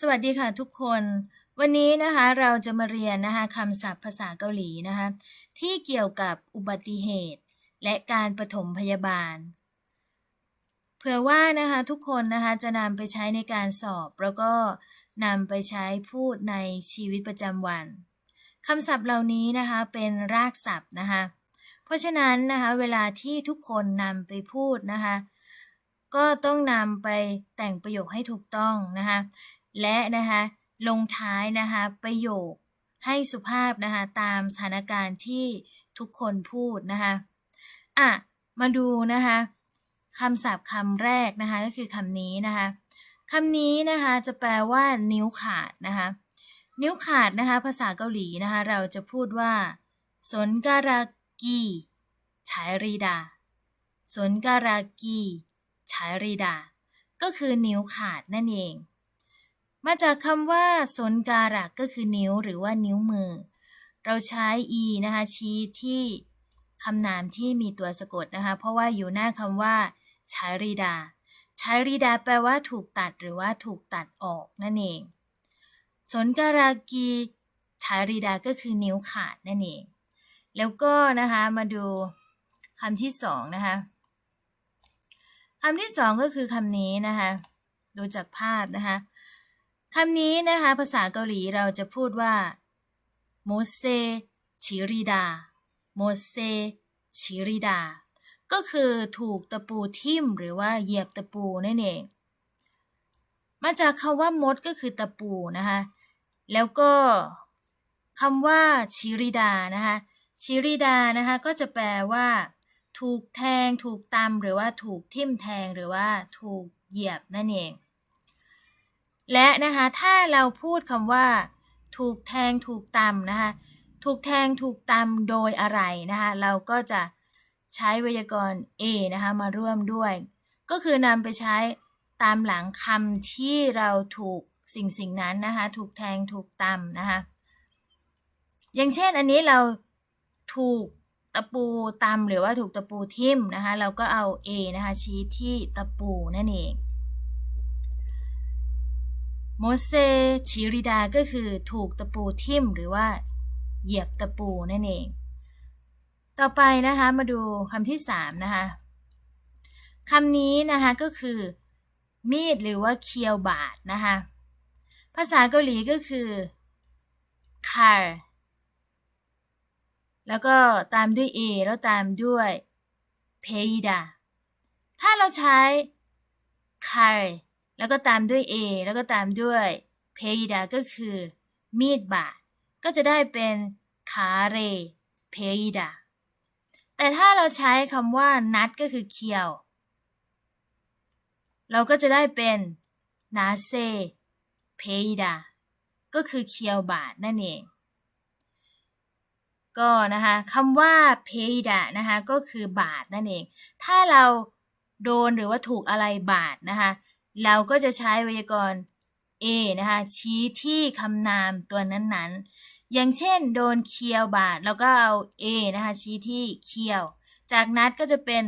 สวัสดีค่ะทุกคน วันนี้นะคะเราจะมาเรียนนะคะคำศัพท์ภาษาเกาหลีนะคะที่เกี่ยวกับอุบัติเหตุ และการปฐมพยาบาล เผื่อว่านะคะทุกคนนะคะจะนำไปใช้ในการสอบ แล้วก็นำไปใช้พูดในชีวิตประจำวันคำศัพท์เหล่านี้นะคะเป็นรากศัพท์นะคะเพราะฉะนั้นนะคะเวลาที่ทุกคนนำไปพูดนะคะก็ต้องนำไปแต่งประโยคให้ถูกต้องนะคะ และนะคะลงท้ายนะคะประโยคให้สุภาพนะคะตามสถานการณ์ที่ทุกคนพูดนะคะอะมาดูนะคะคำศัพท์คำแรกนะคะก็คือคำนี้นะคะคำนี้นะคะจะแปลว่านิ้วขาดนะคะนิ้วขาดนะคะภาษาเกาหลีนะคะเราจะพูดว่าสนการากีฉายรีดาสนการากีฉายรีดา ก็คือนิ้วขาดนั่นเอง มาจากคำว่าสนการะก็คือนิ้วหรือว่านิ้วมือ เราใช้ e นะคะชี้ที่คำนามที่มีตัวสะกดนะคะ เพราะว่าอยู่หน้าคำว่าใช้รีดาใช้รีดาแปลว่าถูกตัดหรือว่าถูกตัดออกนั่นเอง สนการากีใช้รีดาก็คือนิ้วขาดนั่นเอง แล้วก็นะคะมาดูคำที่สองนะคะคำที่สองก็คือคำนี้นะคะ ดูจากภาพนะคะ คำนี้นะคะ ภาษาเกาหลีเราจะพูดว่าโมเซชิริดาโมเซชิริดา ก็คือถูกตะปูทิ่มหรือว่าเหยียบตะปูนั่นเอง มาจากคำว่ามดก็คือตะปูนะคะ แล้วก็คำว่าชิริดานะคะชิริดานะคะก็จะแปลว่า ถูกแทง ถูกตำหรือว่าถูกทิ่มแทงหรือว่าถูกเหยียบนั่นเอง และนะคะถ้าเราพูดคำว่า ถูกแทงถูกตำนะคะถูกแทงถูกตำโดยอะไรนะคะเราก็จะใช้ไวยากรณ์ A นะคะมาร่วมด้วย ก็คือนำไปใช้ตามหลังคำที่เราถูกสิ่งสิ่งนั้นนะคะถูกแทงถูกตำนะคะอย่างเช่นอันนี้เราถูกตะปูตำหรือว่าถูกตะปูทิ่มนะคะเราก็เอา A นะคะชี้ที่ตะปูนั่นเอง โมเซชิริดาก็คือถูกตะปูทิ่มหรือว่าเหยียบตะปูนั่นเอง ต่อไปนะคะมาดูคำที่สามนะคะคำนี้นะคะก็คือ มีดหรือว่าเคียวบาดนะคะภาษาเกาหลีก็คือคาร์แล้วก็ตามด้วย A แล้วตามด้วยเพยดาถ้าเราใช้คาร์ แล้วก็ตามด้วย A แล้วก็ตามด้วยเพยดาก็คือ มีดบาดก็จะได้เป็นคาเรเพยดาแต่ถ้าเราใช้คำว่านัดก็คือเคียว เราก็จะได้เป็นนาเซเพยดาก็คือเคียวบาดนั่นเอง ก็นะคะคำว่าเพยดานะคะก็คือบาดนั่นเอง ถ้าเราโดนหรือว่าถูกอะไรบาดนะคะ เราก็จะใช้ไวยากรณ์ A นะคะชี้ที่คำนามตัวนั้นๆ อย่างเช่น โดนเคียวบาดเราก็เอา A นะคะชี้ที่เคียว จากนัดก็จะเป็น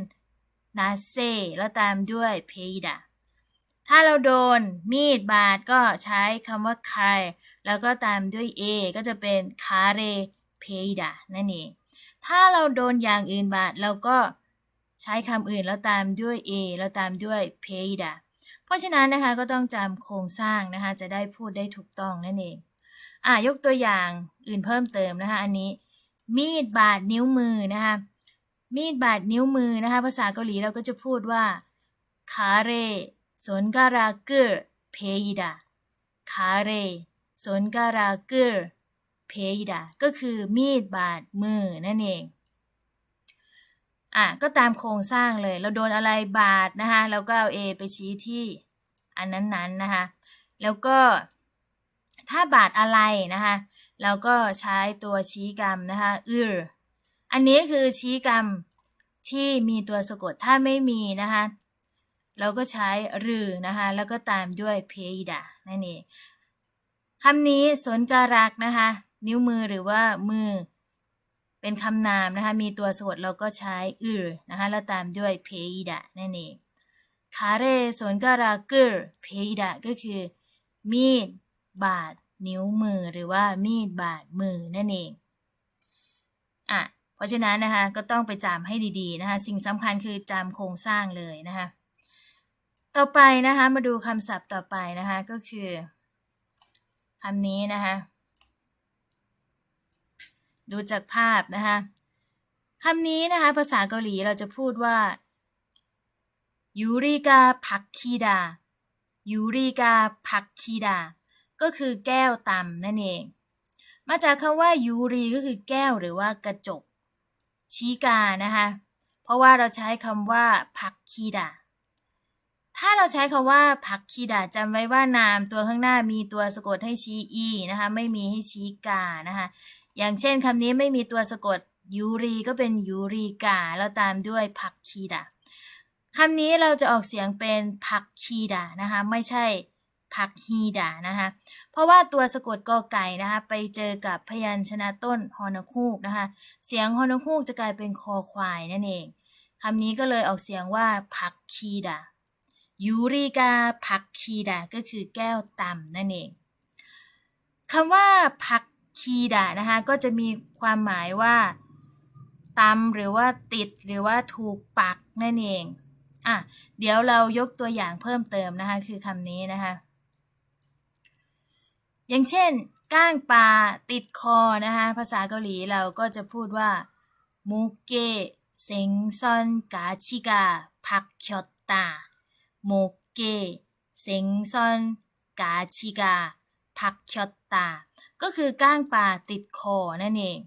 นาเซแล้วตามด้วยเพดาถ้าเราโดนมีดบาดก็ใช้คำว่าคาแล้วก็ตามด้วย A ก็จะเป็นคาเรเพดานั่นเอง ถ้าเราโดนอย่างอื่นบาดเราก็ใช้คำอื่นแล้วตามด้วย A แล้วตามด้วยเพดา เพราะฉะนั้นนะคะก็ต้องจำโครงสร้างนะคะจะได้พูดได้ถูกต้องนั่นเองอ่ายกตัวอย่างอื่นเพิ่มเติมนะคะอันนี้ มีดบาดนิ้วมือนะคะมีดบาดนิ้วมือนะคะภาษาเกาหลีเราก็จะพูดว่าคาเรสนการาเกอร์เพยดาคาเรสนการาเกอร์เพยดาก็คือมีดบาดมือนั่นเอง อะก็ตามโครงสร้างเลย เราโดนอะไรบาดนะคะเราก็เอา A ไปชี้ที่อันนั้นๆนะคะแล้วก็ถ้าบาดอะไรนะคะเราก็ใช้ตัวชี้กรรมนะคะอืออันนี้คือชี้กรรมที่มีตัวสะกดถ้าไม่มีนะคะเราก็ใช้รือนะคะแล้วก็ตามด้วยเพยดานั่นเองคำนี้สนการักนะคะ นิ้วมือหรือว่ามือ เป็นคำนามนะคะ มีตัวสะกดเราก็ใช้อือนะคะแล้วตามด้วยเพยดะนั่นเองคาเรสนการาเกอร์เพยดะก็คือ มีด บาด นิ้วมือหรือว่ามีดบาดมือนั่นเองอะเพราะฉะนั้นนะคะก็ต้องไปจำให้ดีๆนะคะสิ่งสำคัญคือจำโครงสร้างเลยนะคะต่อไปนะคะมาดูคำศัพท์ต่อไปนะคะก็คือคำนี้นะคะ ดูจากภาพนะคะคำนี้นะคะ ภาษาเกาหลีเราจะพูดว่ายูริกาพักคีดายูริกาพักคีดา ก็คือแก้วตำนั่นเอง มาจากคำว่ายูรีก็คือแก้วหรือว่ากระจก ชีกานะคะ เพราะว่าเราใช้คำว่าพักคีดา ถ้าเราใช้คำว่าพักคีดาจำไว้ว่านามตัวข้างหน้ามีตัวสะกดให้ชี้อีนะคะ ไม่มีให้ชี้กานะคะ อย่างเช่นคำนี้ไม่มีตัวสะกดยูรีก็เป็นยูรีกาแล้วตามด้วยพักคีดาคำนี้เราจะออกเสียงเป็นพักคีดานะคะ ไม่ใช่พักฮีดานะคะ เพราะว่าตัวสะกดกอไก่นะคะ ไปเจอกับพยัญชนะต้นฮอนคูกนะคะ เสียงฮอนคูกจะกลายเป็นคอควายนั่นเองคำนี้ก็เลยออกเสียงว่าพักคีดายูริกาพักคีดาก็คือแก้วต่ำนั่นเองคำว่าพัก คีดานะคะก็จะมีความหมายว่าตำหรือว่าติดหรือว่าถูกปักนั่นเองอะเดี๋ยวเรายกตัวอย่างเพิ่มเติมนะคะคือคำนี้นะคะ อย่างเช่น ก้างปลาติดคอนะคะภาษาเกาหลีเราก็จะพูดว่ามุเกเซงซอนกาชิกาพักเคียวตามุเกเซงซอนกาชิกาพักเคียวตา ก็คือก้างปลาติดคอนั่นเอง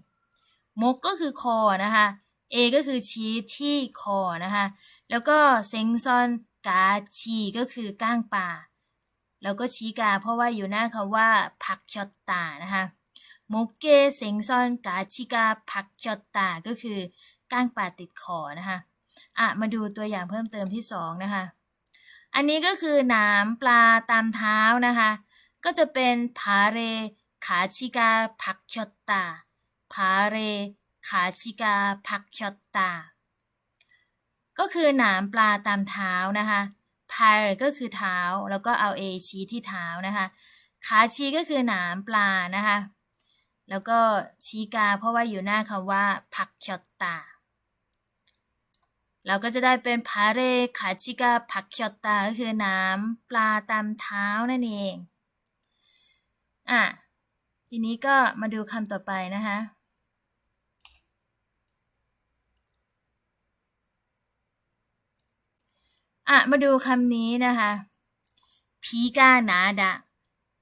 มกก็คือคอนะคะ A ก็คือชี้ที่คอนะคะ แล้วก็เซ็งซอนกาชีก็คือก้างปลาแล้วก็ชี้กาเพราะว่าอยู่หน้าคาว่าพักชอตตานะคะมกเกเซ็งซอนกาชิกาพักชอตตาก็คือก้างปลาติดคอนะคะอะมาดูตัวอย่างเพิ่มเติมที่สองนะคะ อันนี้ก็คือหนามปลาตามเท้านะคะ ก็จะเป็นพาเร ขาชิกาพักชอตตาพาเรขาชิกาพักชอตตาก็คือหนามปลาตามเท้านะคะพาก็คือเท้าแล้วก็เอาเอชี้ที่เท้านะคะขาชีก็คือหนามปลานะคะ แล้วก็ชีกาเพราะว่าอยู่หน้าคำว่าพักชอตตาเราก็จะได้เป็นพาเรขาชิกาพักชอตตาก็คือหน้ำปลาตามเท้านั่นเองอะ ทีนี้ก็มาดูคำต่อไปนะคะอะมาดูคำนี้นะคะพีกานาดะ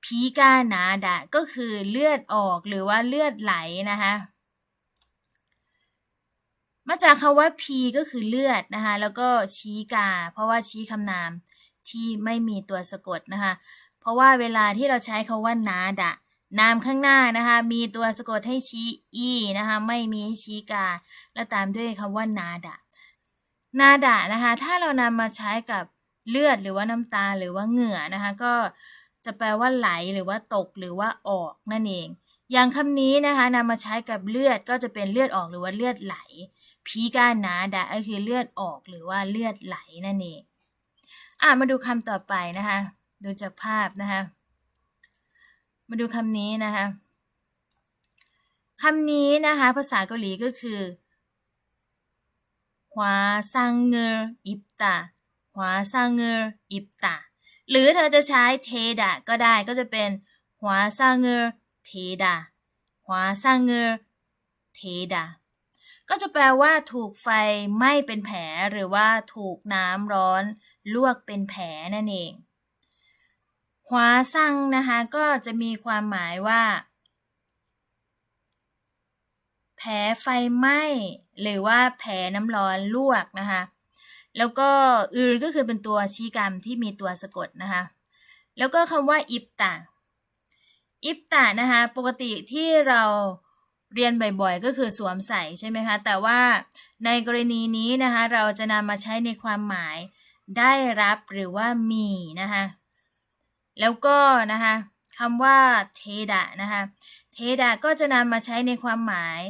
พีกานาดะก็คือเลือดออกหรือว่าเลือดไหลนะคะมาจากคาว่าพีก็คือเลือดนะคะแล้วก็ชี้กา เพราะว่าชี้คำนามที่ไม่มีตัวสะกดนะคะเพราะว่าเวลาที่เราใช้คาว่านาดะ นามข้างหน้านะคะ มีตัวสะกดให้ชี้อีนะคะไม่มีให้ชี้กา แล้วตามด้วยคำว่านาดะนาดะนะคะ ถ้าเรานำมาใช้กับเลือดหรือว่าน้ำตาหรือว่าเหงื่อนะคะ ก็จะแปลว่าไหลหรือว่าตกหรือว่าออกนั่นเอง อย่างคำนี้นะคะนำมาใช้กับเลือดก็จะเป็นเลือดออกหรือว่าเลือดไหลพีกานาดะก็คือเลือดออกหรือว่าเลือดไหลนั่นเองอะมาดูคำต่อไปนะคะ ดูจากภาพนะคะ มาดูคำนี้นะคะคำนี้นะคะภาษาเกาหลีก็คือหัวซังเงออิบตาหัวซังเงออิบตาหรือเธอจะใช้เทดะก็ได้ก็จะเป็นหัวซังเงอเทดะหัวซังเงอเทดะก็จะแปลว่าถูกไฟไหม้เป็นแผลหรือว่าถูกน้ำร้อนลวกเป็นแผลนั่นเอง หวาซังนะคะ ก็จะมีความหมายว่า แผลไฟไหม้หรือว่าแผลน้ำร้อนลวกนะคะ แล้วก็อือก็คือเป็นตัวชี้กรรมที่มีตัวสะกดนะคะ แล้วก็คำว่าอิปตาอิปตานะคะปกติที่เราเรียนบ่อยๆ ก็คือสวมใส่ใช่ไหมคะ แต่ว่าในกรณีนี้นะคะ เราจะนำมาใช้ในความหมายได้รับหรือว่ามีนะคะ แล้วก็นะคะคำว่าเทดะนะคะเทดะก็จะนำมาใช้ในความหมาย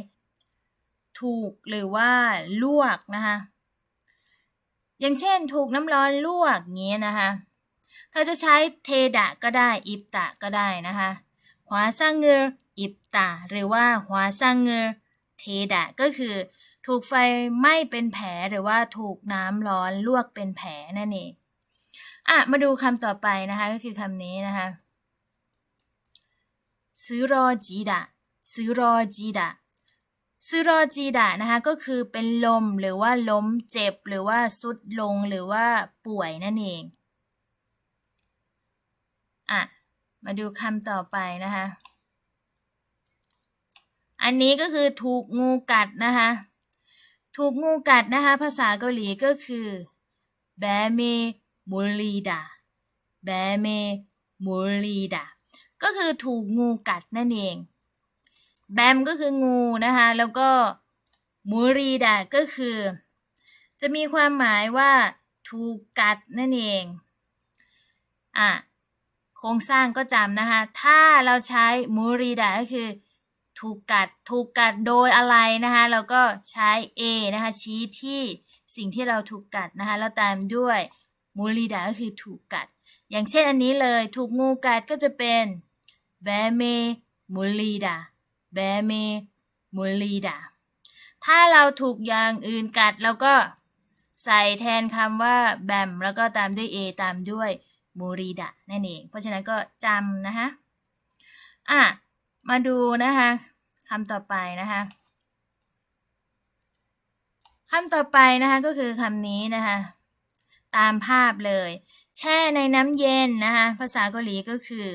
ถูกหรือว่าลวกนะคะอย่างเช่นถูกน้ำร้อนลวกเงี้ยนะคะเขาจะใช้เทดะก็ได้อิบตะก็ได้นะคะหวาซังเงออิบตะหรือว่าหวาซังเงอเทดะก็คือ ถูกไฟไหม้เป็นแผลหรือว่าถูกน้ำร้อนลวกเป็นแผลนั่นเอง อะ มาดูคำต่อไปนะคะ ก็คือคำนี้นะคะซื้อรอจีดะซื้อรอจีดะซื้อรอจีดะนะคะ ก็คือเป็นลมหรือว่าล้มเจ็บหรือว่าสุดลงหรือว่าป่วยนั่นเอง อะ มาดูคำต่อไปนะคะ อันนี้ก็คือถูกงูกัดนะคะ ถูกงูกัดนะคะ ภาษาเกาหลีก็คือแบเม มูลีดาแบเมมูลีดาก็คือถูกงูกัดนั่นเอง แบมก็คืองูนะคะ แล้วก็มูรีดาก็คือ จะมีความหมายว่า ถูกกัดนั่นเอง อะ โครงสร้างก็จำนะคะ ถ้าเราใช้มูรีดาก็คือ ถูกกัด ถูกกัดโดยอะไรนะคะ เราก็ใช้ A นะคะ ชี้ที่สิ่งที่เราถูกกัดนะคะ แล้วตามด้วย มูรีดาก็คือถูกกัด อย่างเช่นอันนี้เลย ถูกงูกัดก็จะเป็นแบเมมูลีดาแบเมมูลีดาถ้าเราถูกอย่างอื่นกัดเราก็ใส่แทนคำว่าแบมแล้วก็ตามด้วย A ตามด้วยมูรีดานั่นเอง เพราะฉะนั้นก็จำนะคะอะ มาดูนะคะคำต่อไปนะคะคำต่อไปนะคะก็คือคำนี้นะคะ ตามภาพเลย แช่ในน้ำเย็นนะคะภาษาเกาหลีก็คือ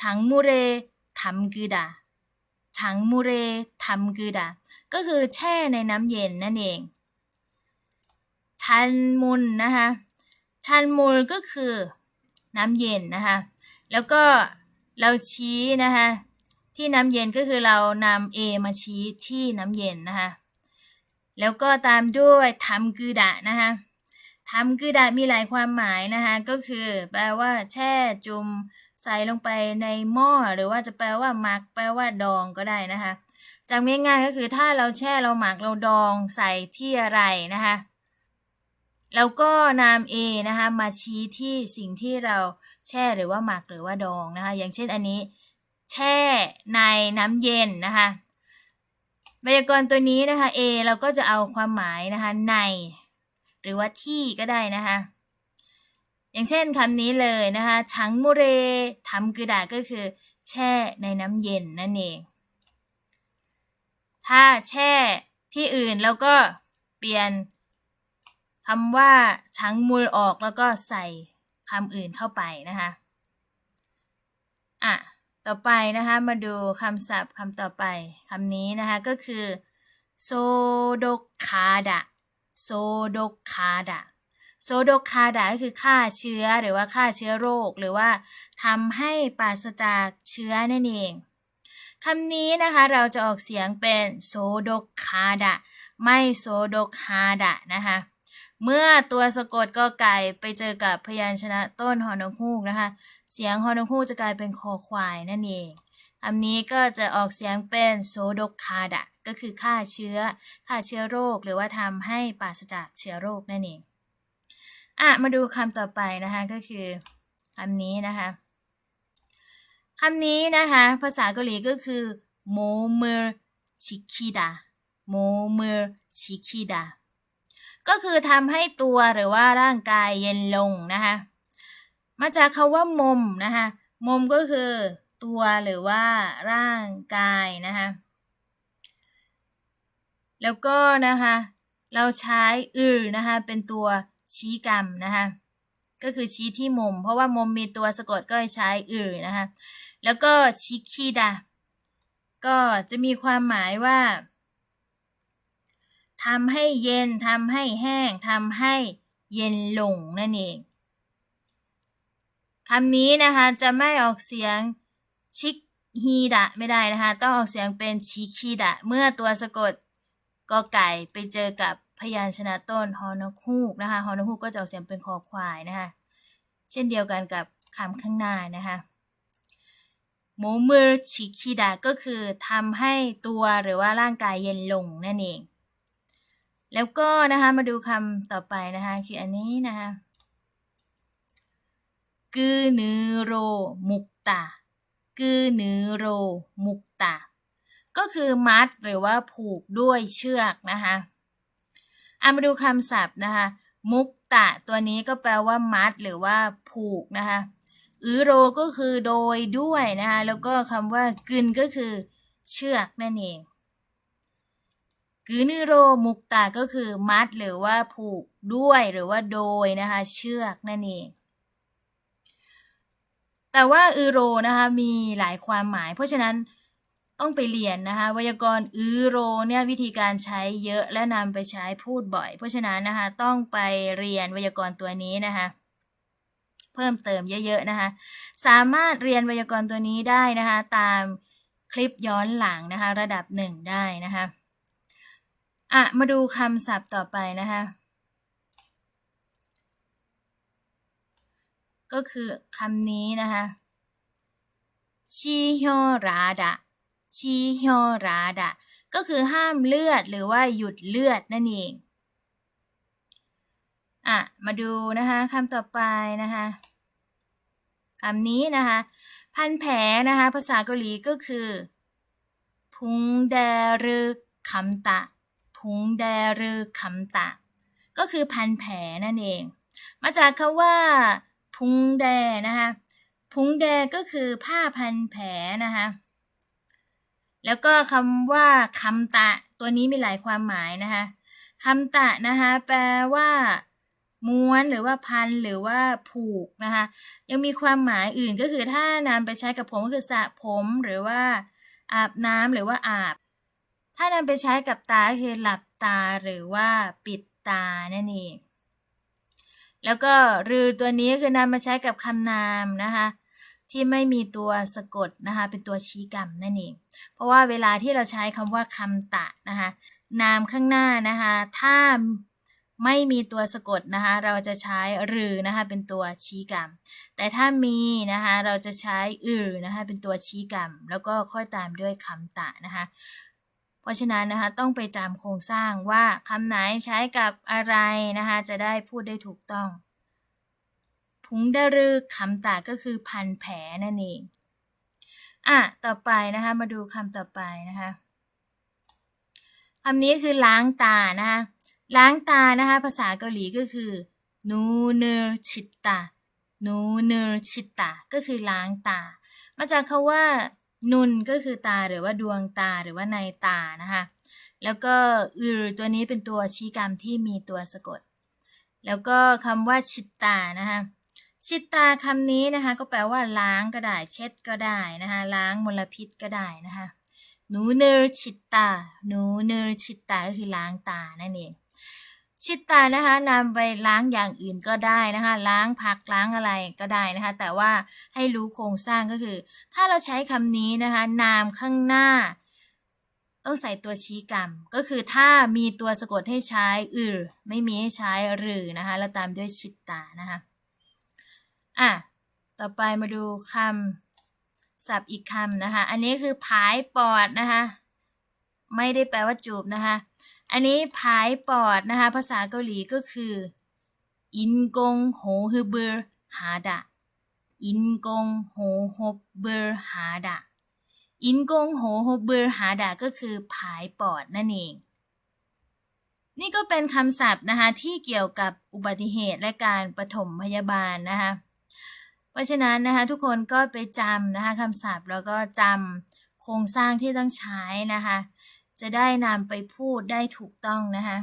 ชังมูเรทำกืดาชังมูเรทำกืดาก็คือแช่ในน้ำเย็นนั่นเองชันมุนนะคะชันมูลก็คือน้ำเย็นนะคะแล้วก็เราชี้นะคะที่น้ำเย็นก็คือเรานำ A มาชี้ที่น้ำเย็นนะคะแล้วก็ตามด้วยทำกืดะนะคะ ทำกืดะมีหลายความหมายนะคะ ก็คือ แปลว่า แช่จุ่มใส่ลงไปในหม้อหรือว่าจะแปลว่าหมัก แปลว่าดองก็ได้นะคะจำง่ายๆก็คือถ้าเราแช่เราหมักเราดองใส่ที่อะไรนะคะแล้วก็นาม A นะคะมาชี้ที่สิ่งที่เราแช่หรือว่าหมักหรือว่าดองนะคะ อย่างเช่นอันนี้ แช่ในน้ำเย็นนะคะไวยากรณ์ตัวนี้นะคะ A เราก็จะเอาความหมายนะคะใน รือว่าที่ก็ได้นะคะ อย่างเช่นคำนี้เลยนะคะชังมุเรทำกระดาษก็คือ แช่ในน้ำเย็นนั่นเอง ถ้าแช่ที่อื่นแล้วก็เปลี่ยนคำว่าชังมูลออกแล้วก็ใส่คำอื่นเข้าไปนะคะอะต่อไปนะคะมาดูคำศัพท์คำต่อไปคำนี้นะคะก็คือโซโดคาดะ โซโดคาดะโซโดคาดะก็คือฆ่าเชื้อหรือว่าฆ่าเชื้อโรค หรือว่าทำให้ปราศจากเชื้อนั่นเองคำนี้นะคะเราจะออกเสียงเป็นโซโดคาดะไม่โซโดคาดะนะคะ เมื่อตัวสะกดก็ไก่ไปเจอกับพยัญชนะต้นฮอนกฮูกนะคะ เสียงฮอนกฮูกจะกลายเป็นคอควายนั่นเองคำนี้ก็จะออกเสียงเป็นโซโดคาดะ ก็คือฆ่าเชื้อฆ่าเชื้อโรค หรือว่าทำให้ปราศจากเชื้อโรคนั่นเองอะมาดูคำต่อไปนะคะก็คือคำนี้นะคะคำนี้นะคะภาษาเกาหลีก็คือโมเมอร์ชิคิดาโมเมอร์ชิคิดาก็คือทำให้ตัวหรือว่าร่างกายเย็นลงนะคะมาจากคาว่ามมนะคะมมก็คือตัวหรือว่าร่างกายนะคะ แล้วก็นะคะเราใช้อือนะคะเป็นตัวชี้กรรมนะคะก็คือชี้ที่มุม เพราะว่ามุมมีตัวสะกดก็ใช้อือนะคะแล้วก็ชิคิดาก็จะมีความหมายว่าทำให้เย็นทำให้แห้งทำให้เย็นลงนั่นเองคำนี้นะคะจะไม่ออกเสียงชิคฮีดะไม่ได้นะคะ ต้องออกเสียงเป็นชิคิดะเมื่อตัวสะกด กอไก่ไปเจอกับพยัญชนะต้นฮอนกฮูกนะคะฮอนกฮูกก็จะออกเสียงเป็นคอควายนะคะ เช่นเดียวกันกับคำข้างหน้านะคะโมมือชิคิดะก็คือทำให้ตัวหรือว่าร่างกายเย็นลงนั่นเอง แล้วก็นะคะมาดูคำต่อไปนะคะคืออันนี้นะคะกือนือโรมุกตากือนือโรมุกตา ก็คือมัดหรือว่าผูกด้วยเชือกนะคะเอามาดูคำศัพท์นะคะ มุกตะตัวนี้ก็แปลว่ามัด หรือว่าผูกนะคะอือโรก็คือโดยด้วยนะคะแล้วก็คำว่ากึนก็คือเชือกนั่นเองกือนือโรมุกตะก็คือมัดหรือว่าผูกด้วยหรือว่าโดยนะคะเชือกนั่นเอง แต่ว่าอือโรนะคะมีหลายความหมาย เพราะฉะนั้น ต้องไปเรียนนะคะ ไวยากรณ์อือโรเนี่ยวิธีการใช้เยอะและนำไปใช้พูดบ่อย เพราะฉะนั้นนะคะต้องไปเรียนไวยากรณ์ตัวนี้นะคะเพิ่มเติมเยอะๆนะคะ สามารถเรียนไวยากรณ์ตัวนี้ได้นะคะตามคลิปย้อนหลังนะคะ ระดับหนึ่งได้นะคะอะมาดูคำศัพท์ต่อไปนะคะก็คือคำนี้นะคะชิโฮราดะ ชิโฮราดะก็คือห้ามเลือดหรือว่าหยุดเลือดนั่นเองอะมาดูนะคะคำต่อไปนะคะคำนี้นะคะพันแผลนะคะภาษาเกาหลีก็คือพุงแดรึคำตะพุงแดรึคำตะ ก็คือพันแผลนั่นเอง มาจากคำว่าพุงแดนะคะพุงแดก็คือผ้าพันแผลนะคะ แล้วก็คำว่าคำตะ ตัวนี้มีหลายความหมายนะคะคำตะนะคะแปลว่าม้วนหรือว่าพันหรือว่าผูกนะคะยังมีความหมายอื่นก็คือถ้านำไปใช้กับผมก็คือสระผมหรือว่าอาบน้ำหรือว่าอาบ ถ้านำไปใช้กับตาคือหลับตาหรือว่าปิดตานั่นเองแล้วก็รือตัวนี้คือนำมาใช้กับคำนามนะคะ ที่ไม่มีตัวสะกดนะคะเป็นตัวชี้กรรมนั่นเอง เพราะว่าเวลาที่เราใช้คำว่าคำตะนะคะนามข้างหน้านะคะถ้าไม่มีตัวสะกดนะคะเราจะใช้รือนะคะเป็นตัวชี้กรรม แต่ถ้ามีนะคะเราจะใช้อือนะคะเป็นตัวชี้กรรม แล้วก็ค่อยตามด้วยคำตะนะคะเพราะฉะนั้นนะคะต้องไปจำโครงสร้างว่าคำไหนใช้กับอะไรนะคะจะได้พูดได้ถูกต้อง พุงดารึคำตะก็คือพันแผลนั่นเอง อะ ต่อไปนะคะ มาดูคำต่อไปนะคะคำนี้คือล้างตานะคะ ล้างตานะคะ ภาษาเกาหลีก็คือนูเนอร์ชิตตานูเนอร์ชิตตาก็คือล้างตา มาจากคาว่า นุนก็คือตาหรือว่าดวงตาหรือว่าในตานะคะแล้วก็อือตัวนี้เป็นตัวชี้กรรมที่มีตัวสะกด แล้วก็คำว่าชิตตานะคะ ชิตตาคำนี้นะคะ ก็แปลว่าล้างก็ได้ เช็ดก็ได้นะคะล้างมลพิษก็ได้นะคะหนูเนอร์ชิตตานูเนอร์ชิตตาก็คือล้างตานั่นเองชิตตานะคะนำไปล้างอย่างอื่นก็ได้นะคะ ล้างผักล้างอะไรก็ได้นะคะ แต่ว่าให้รู้โครงสร้างก็คือ ถ้าเราใช้คำนี้นะคะ นามข้างหน้า ต้องใส่ตัวชี้กรรม ก็คือถ้ามีตัวสะกดให้ใช้อือไม่มีให้ใช้หรือนะคะ แล้วตามด้วยชิตตานะคะ อะ ต่อไปมาดูคำศัพท์อีกคำนะคะ อันนี้คือผายปอดนะคะ ไม่ได้แปลว่าจูบนะคะ อันนี้ผายปอดนะคะ ภาษาเกาหลีก็คือ อินกงโหฮึเบอร์ฮาดะ อินกงโหฮบเบอร์ฮาดะ อินกงโหฮบเบอร์ฮาดะก็คือผายปอดนั่นเองนี่ก็เป็นคำศัพท์นะคะที่เกี่ยวกับอุบัติเหตุและการปฐมพยาบาลนะคะ ราะฉะนั้นนะคะทุกคนก็ไปจำนะคะคำศัพท์แล้วก็จำโครงสร้างที่ต้องใช้นะคะ จะได้นำไปพูดได้ถูกต้องนะคะ